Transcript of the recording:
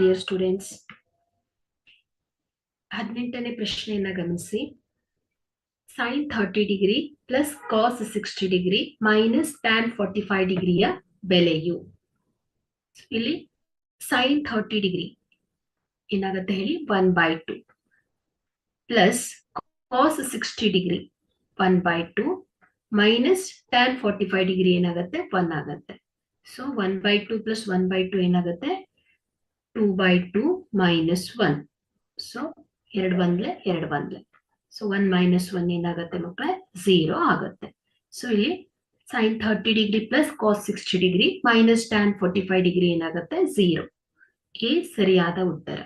Dear students ಹದಿನೆಂಟನೇ ಪ್ರಶ್ನೆಯನ್ನ ಗಮನಿಸಿ. Sine thirty degree plus cos sixty degree minus tan forty five ಡಿಗ್ರಿಯ ಬೆಲೆಯು. ಇಲ್ಲಿ ಸೈನ್ ಥರ್ಟಿ ಡಿಗ್ರಿ ಏನಾಗುತ್ತೆ ಹೇಳಿ? One by two plus cos sixty degree one by two minus tan forty five degree ಏನಾಗುತ್ತೆ? One ಆಗುತ್ತೆ. So one by two plus one by two ಏನಾಗುತ್ತೆ? Two by two minus one so ಎರಡು ಬಂದ್ಲೆ ಎರಡು ಬಂದ್ಲೆ. So one minus one ಏನಾಗುತ್ತೆ ಮಕ್ಕಳೇ zero ಆಗುತ್ತೆ. ಸೊ ಇಲ್ಲಿ sine thirty degree plus cos sixty degree minus tan forty five degree ಏನಾಗುತ್ತೆ? ಝೀರೋ ಎ ಸರಿಯಾದ ಉತ್ತರ.